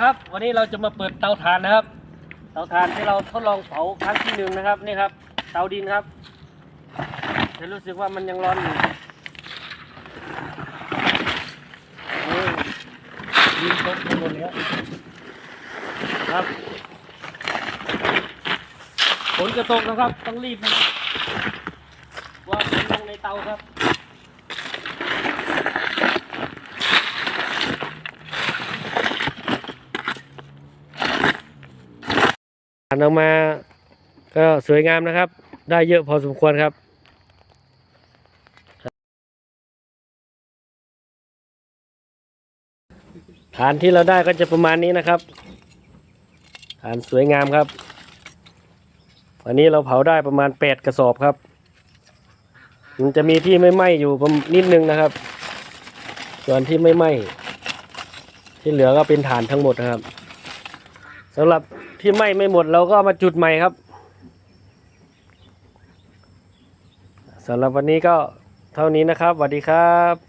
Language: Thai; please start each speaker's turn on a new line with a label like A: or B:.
A: ครับ วันนี้เราจะมาเปิดเตาถ่านนะครับ เตาถ่านที่เราทดลองเผาครั้งที่หนึ่งนะครับนี่ครับ เตาดินครับจะรู้สึกว่ามันยังร้อนอยู่ดินตกไปหมดแล้วครับฝนจะตกนะครับต้องรีบนะครับว่าฝนลงในเตาครับ นออกมา ก็สวยงามนะครับ ได้เยอะพอสมควรครับฐานที่เราได้ก็จะประมาณนี้นะครับฐานสวยงามครับ วันนี้เราเผาได้ประมาณแปดกระสอบครับ มันจะมีที่ไม่ไหม้อยู่นิดนึงนะครับ ส่วนที่ไม่ไหม้ที่เหลือก็เป็นฐานทั้งหมดนะครับสำหรับ ที่ไหม้ไม่หมดเราก็มาจุดใหม่ครับสำหรับวันนี้ก็เท่านี้นะครับสวัสดีครับ